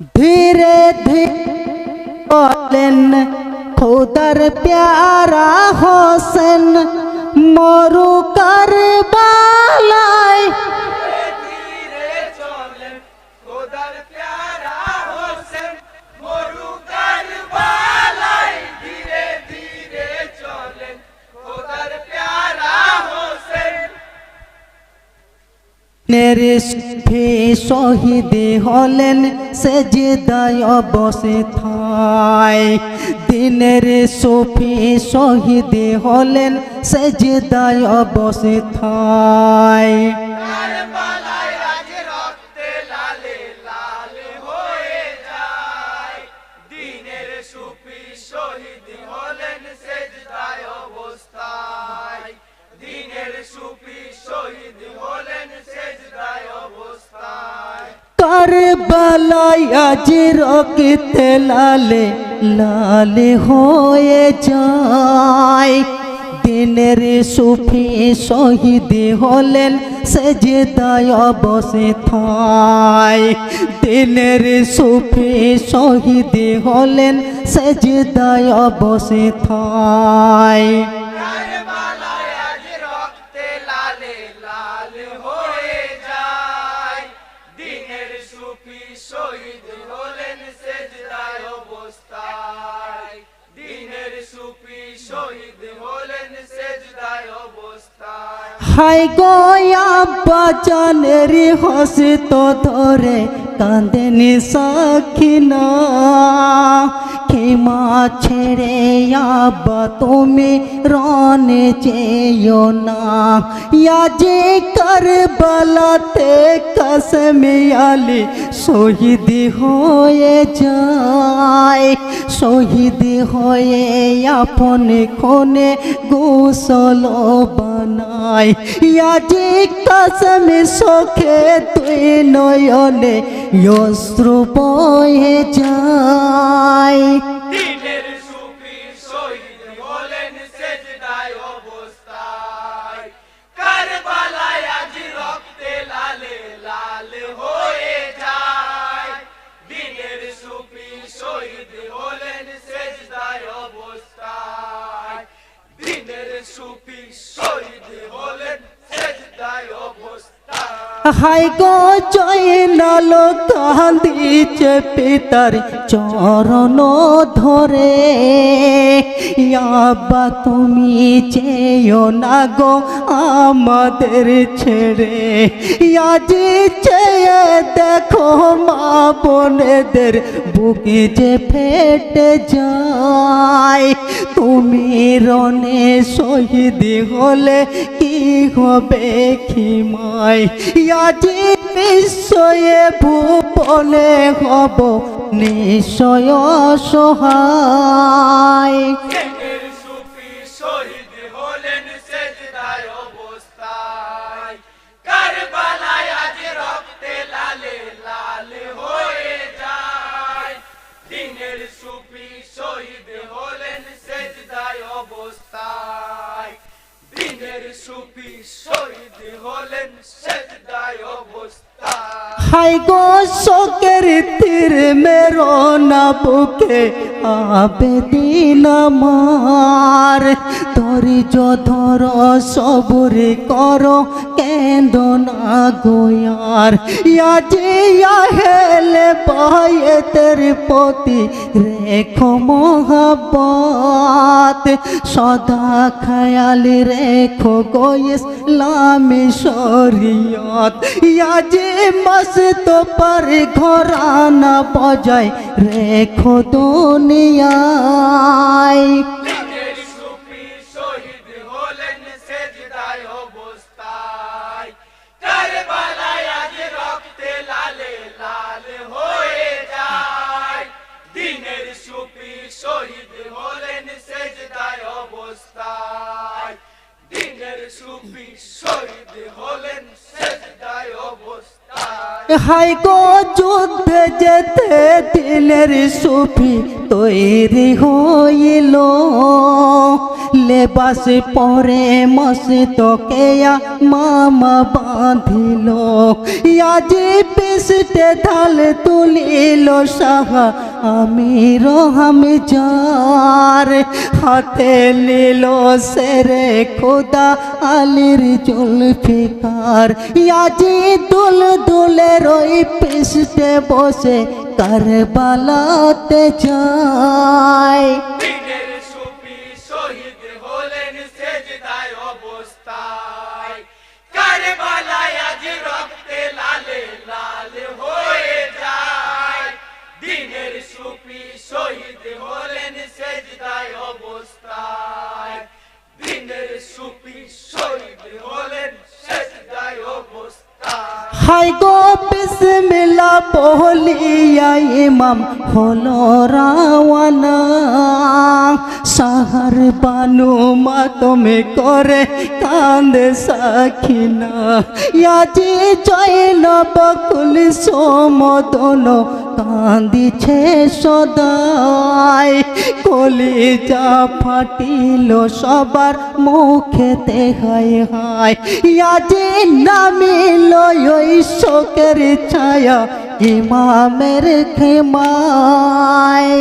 ধীরে ধীরে বলেন খোদার প্যারা হোসেন মরু কারবালায় সুফি শহীদ হলেন সে জিদায় অবস্থায় দিনের সুফি শহীদ হলেন সে যে দায় বসে কারবালায় কারবালায় আজ রক্তে লালে, লাল হয়ে যায়। দিনের সুফি শহীদ হলেন সেজদায় অবস্থায় দিনের সুফি শহীদ হলেন সেজদায় অবস্থায় কারবালায় হাই গয়া বাজানের হসে তো ধরে কান্দেনি সাখিনা। ক্ষমা ছেড়ে আব্বা, তুমি রনে চেয়েও না। ইয়াজে কারবালাতে কসমে আলী শহীদ হয়ে যায়। শহীদ হয়ে আপন কোনে গোসল বানায় ইয়াজে কসম সখে তুই নয়নে অস্ত্র বয়ে যায়। সুফি শহীদ হলেন সেজদায় অবস্থায় হাই গো জয় নালো কান্দিছে পিতার। চরণ ধরে আব্বা, তুমি চেয়েও না গো আমাদের ছেড়ে। আজি চেয়ে দেখো মা বোনেদের বুকে যে ফেটে যায়, তুমি রনে শহীদ হলে কি হবে খিমায়? আজি নিশ্চয়ে ভূপলে হব নিশ্চয় সহায় দিনের সুফি শহীদ হলেন সেজদায় অবস্থায়। হাই গো শোকের তীর মেরো না বুকে আবেদিন আমার। তরি ধর সবুর করো কেন্দ না গোয়ার ইয়াজে হেলে পায়েতের পতি, রেখো মোহাবত সদা খেয়াল রেখো গো ইসলামী শরীয়ত। ইয়াজে মস্ত पर ঘরানা বজায়, রেখো দুনিয়ায় শহীদ হলেন সেজদায় অবস্থায়। দিনের সুফি শহীদ হলেন সেজদায় অবস্থায়। হাই গো যুদ্ধে যেতে দিলের সুফি তৈরি হইল। লেবাস পরে মসতকেয়া মামা বাঁধিল। আজি পিসতে তুলিল, সাহা আমি রহাম যার হাতে নিল সেরে খোদা আলির জুলফিকার ইয়াজি দুল দুলে রই পিসতে বসে কারবালাতে যায়। হাই গো, বিসমিল্লাহ বলিয়া ইমাম হলো রাওয়ানা। সাহার বানু মাতমে করে কান্দে সাখিনা। ইয়াজি জয়ল বকুল সমদন কান্দিছে সদাই কলিজা ফাটিল সবার মুখেতে হয় হায়। আজি নামিল ওই শোকের ছায়া ইমামের খেমায়।